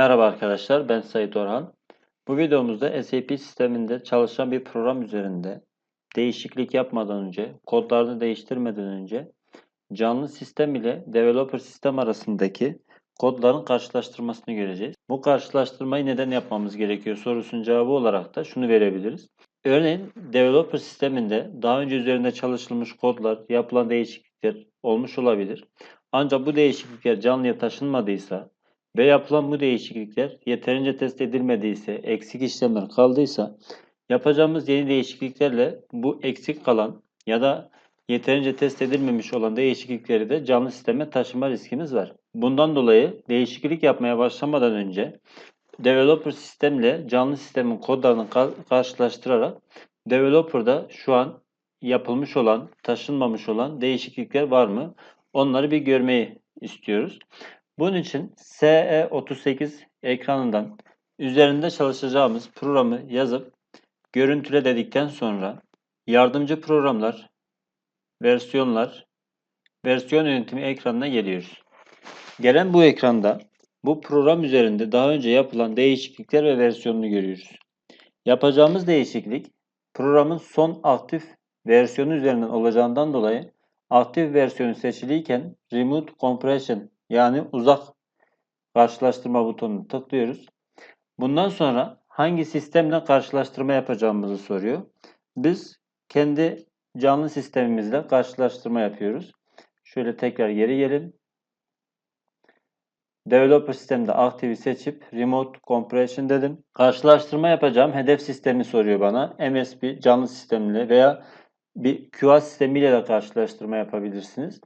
Merhaba arkadaşlar, ben Sait Orhan. Bu videomuzda SAP sisteminde çalışan bir program üzerinde değişiklik yapmadan önce, kodlarını değiştirmeden önce canlı sistem ile developer sistem arasındaki kodların karşılaştırmasını göreceğiz. Bu karşılaştırmayı neden yapmamız gerekiyor sorusunun cevabı olarak da şunu verebiliriz. Örneğin developer sisteminde daha önce üzerinde çalışılmış kodlar, yapılan değişiklikler olmuş olabilir. Ancak bu değişiklikler canlıya taşınmadıysa ve yapılan bu değişiklikler yeterince test edilmediyse, eksik işlemler kaldıysa yapacağımız yeni değişikliklerle bu eksik kalan ya da yeterince test edilmemiş olan değişiklikleri de canlı sisteme taşıma riskimiz var. Bundan dolayı değişiklik yapmaya başlamadan önce developer sistemle canlı sistemin kodlarını ka- karşılaştırarak developer'da şu an yapılmış olan, taşınmamış olan değişiklikler var mı? Onları bir görmeyi istiyoruz. Bunun için SE38 ekranından üzerinde çalışacağımız programı yazıp görüntüle dedikten sonra yardımcı programlar, versiyonlar, versiyon yönetimi ekranına geliyoruz. Gelen bu ekranda bu program üzerinde daha önce yapılan değişiklikler ve versiyonunu görüyoruz. Yapacağımız değişiklik programın son aktif versiyonu üzerinden olacağından dolayı aktif versiyonu seçiliyken Remote Compression yani uzak karşılaştırma butonunu tıklıyoruz. Bundan sonra hangi sistemle karşılaştırma yapacağımızı soruyor. Biz kendi canlı sistemimizle karşılaştırma yapıyoruz. Şöyle tekrar geri gelin. Developer sistemde aktifi seçip Remote Compression dedim. Karşılaştırma yapacağım hedef sistemi soruyor bana. MSP canlı sistemiyle veya bir QA sistemiyle de karşılaştırma yapabilirsiniz.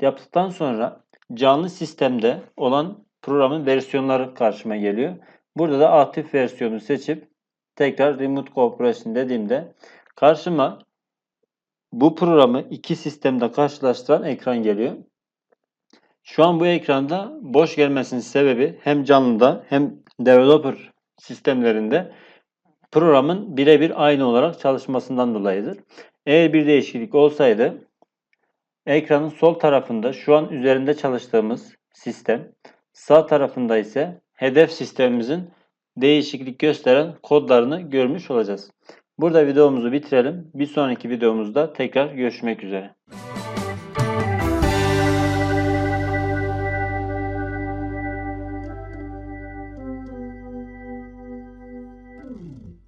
Yaptıktan sonra canlı sistemde olan programın versiyonları karşıma geliyor. Burada da aktif versiyonu seçip tekrar Remote Cooperation dediğimde karşıma bu programı iki sistemde karşılaştıran ekran geliyor. Şu an bu ekranda boş gelmesinin sebebi hem canlıda hem developer sistemlerinde programın birebir aynı olarak çalışmasından dolayıdır. Eğer bir değişiklik olsaydı ekranın sol tarafında şu an üzerinde çalıştığımız sistem, sağ tarafında ise hedef sistemimizin değişiklik gösteren kodlarını görmüş olacağız. Burada videomuzu bitirelim. Bir sonraki videomuzda tekrar görüşmek üzere.